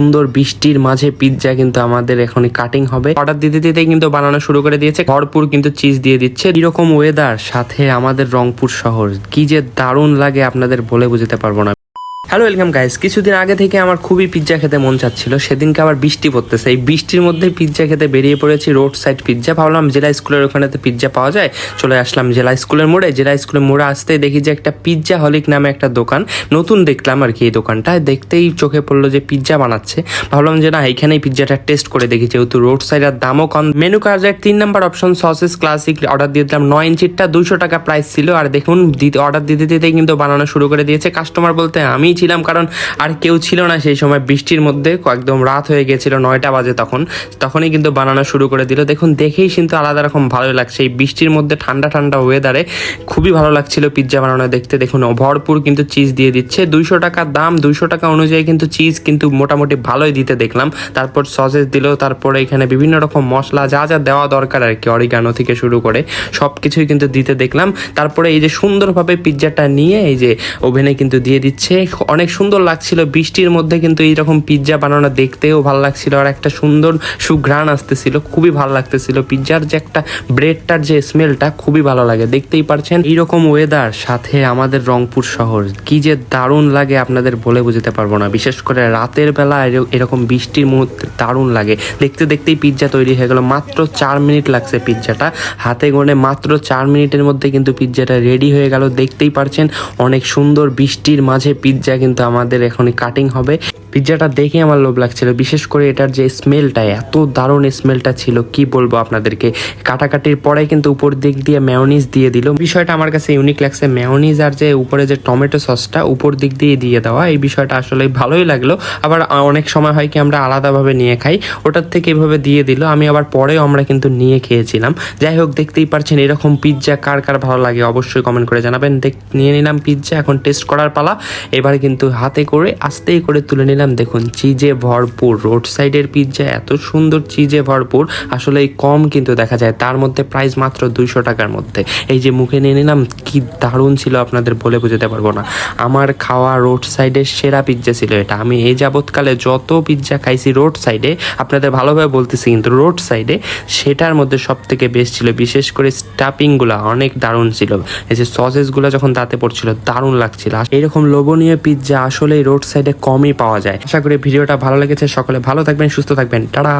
সুন্দর বৃষ্টির মাঝে পিৎজা কিন্তু আমাদের এখন কাটিং হবে। অর্ডার দিতে দিতে কিন্তু বানানো শুরু করে দিয়েছে। ভরপুর কিন্তু চিজ দিয়ে দিচ্ছে। এরকম ওয়েদার সাথে আমাদের রংপুর শহর। কি যে দারুণ লাগে আপনাদের বলে বুঝতে পারব না। হ্যালো ওয়েলকাম গাইস কিছুদিন আগে থেকে আমার খুবই পিৎজা খেতে মন চাচ্ছিল। সেদিনকে আবার বৃষ্টি পড়তেছে। এই বৃষ্টির মধ্যে পিৎজা খেতে বেরিয়ে পড়েছি রোড সাইড পিৎজা ভাবলাম, জেলা স্কুলের ওখানে তো পিৎজা পাওয়া যায়? চলে আসলাম জেলা স্কুলের মোড়ে। জেলা স্কুলের মোড়ে আসতেই দেখি যে একটা পিৎজা হলিক নামে একটা দোকান। নতুন দেখলাম আর কি এই দোকানটা। দেখতেই চোখে পড়ল যে পিৎজা বানাচ্ছে। ভাবলাম যে না এখানেই পিৎজাটা টেস্ট করে দেখি। যেহেতু রোড সাইড আর দামও কম। মেনু কার্ডের তিন number option sausages classic order দিয়ে দিলাম। নয় ইঞ্চিরটা দুশো টাকা প্রাইস ছিল। আর দেখুন অর্ডার দিতে দিতে কিন্তু বানানো শুরু করে দিয়েছে। কাস্টমার বলতে আমিই ছিলাম, কারণ আর কেউ ছিল না সেই সময়। বৃষ্টির মধ্যে একদম রাত হয়ে গিয়েছিল নয়টা বাজে তখন। তখনই কিন্তু বানানো শুরু করে দিল। দেখুন, দেখেই কিন্তু আলাদা রকম ভালো লাগছে। এই বৃষ্টির মধ্যে ঠান্ডা ঠান্ডা ওয়েদারে খুবই ভালো লাগছিল পিৎজা বানানো দেখতে। দেখুন, ভরপুর কিন্তু চিজ দিয়ে দিচ্ছে। দুইশো টাকার দাম, দুইশো টাকা অনুযায়ী কিন্তু চিজ কিন্তু মোটামুটি ভালোই দিতে দেখলাম। তারপর সসেস দিল, তারপরে এখানে বিভিন্ন রকম মশলা, যা যা দেওয়া দরকার আর কি অরিগানো থেকে শুরু করে সব কিছুই কিন্তু দিতে দেখলাম। তারপরে এই যে সুন্দরভাবে পিৎজাটা নিয়ে এই যে ওভেনে কিন্তু দিয়ে দিচ্ছে। অনেক সুন্দর লাগছিল। বৃষ্টির মধ্যে কিন্তু এইরকম পিৎজা বানানো দেখতেও ভালো লাগছিল আর একটা সুন্দর সুঘ্রাণ আসতেছিল। খুবই ভালো লাগতেছিল। পিৎজার যে একটা ব্রেডটার যে স্মেলটা খুবই ভালো লাগে। দেখতেই পারছেন এইরকম ওয়েদার সাথে আমাদের রংপুর শহর। কি যে দারুণ লাগে আপনাদের বলে বুঝতে পারব না। বিশেষ করে রাতের বেলা এর- এরকম বৃষ্টির মুহূর্তে দারুণ লাগে। দেখতে দেখতেই পিৎজা তৈরি হয়ে গেল। মাত্র চার মিনিট লাগছে পিৎজাটা। হাতে গোনে মাত্র চার মিনিটের মধ্যে কিন্তু পিৎজাটা রেডি হয়ে গেল। দেখতেই পারছেন অনেক সুন্দর বৃষ্টির মাঝে পিৎজা কিন্তু আমাদের এখনই কাটিং হবে। পিৎজাটা দেখে আমার লোভ লাগছিল। বিশেষ করে এটার যে স্মেলটা, এত দারুণ স্মেলটা ছিল, কি বলব আপনাদেরকে? কাটাকাটির পরে কিন্তু উপর দিক দিয়ে মেয়নিজ দিয়ে দিল। বিষয়টা আমার কাছে ইউনিক লাগছে। মেয়নিজ আর যে উপরে যে টমেটো সসটা উপর দিক দিয়ে দিয়ে দেওয়া, এই বিষয়টা আসলে ভালোই লাগল। আবার অনেক সময় হয় কি, আমরা আলাদাভাবে নিয়ে খাই, ওটার থেকে এভাবে দিয়ে দিল। আমি আবার পরেও আমরা কিন্তু নিয়ে খেয়েছিলাম। যাই হোক, দেখতেই পারছেন এরকম পিৎজা কার কার ভালো লাগে, অবশ্যই কমেন্ট করে জানাবেন। দেখ, নিয়ে নিলাম পিৎজা এখন টেস্ট করার পালা। এবার কিন্তু হাতে করে, আস্তেই করে তুলে নিলাম। দেখুন, চিজে ভরপুর রোড সাইডের পিৎজা এত সুন্দর চিজে ভরপুর আসলে কম কিন্তু দেখা যায়। তার মধ্যে প্রাইস মাত্র দুইশো টাকার মধ্যে। এই যে মুখে নিয়ে নিলাম, কি দারুণ ছিল আপনাদের বলে বোঝাতে পারব না। আমার খাওয়া রোড সাইডের সেরা পিৎজা ছিল এটা। আমি এই যাবৎকালে যত পিৎজা খাইছি রোড সাইডে আপনাদের ভালোভাবে বলতেছি কিন্তু রোড সাইডে সেটার মধ্যে সব থেকে বেস্ট ছিল। বিশেষ করে স্টাফিংগুলো অনেক দারুণ ছিল। এই যে সসেসগুলো যখন দাঁতে পড়ছিল, দারুণ লাগছিল। এরকম লোভনীয় পিৎজা আসলে রোড সাইডে কমই পাওয়া যায়। আশা করি ভিডিওটা ভালো লেগেছে। সকলে ভালো থাকবেন সুস্থ থাকবেন। টাটা!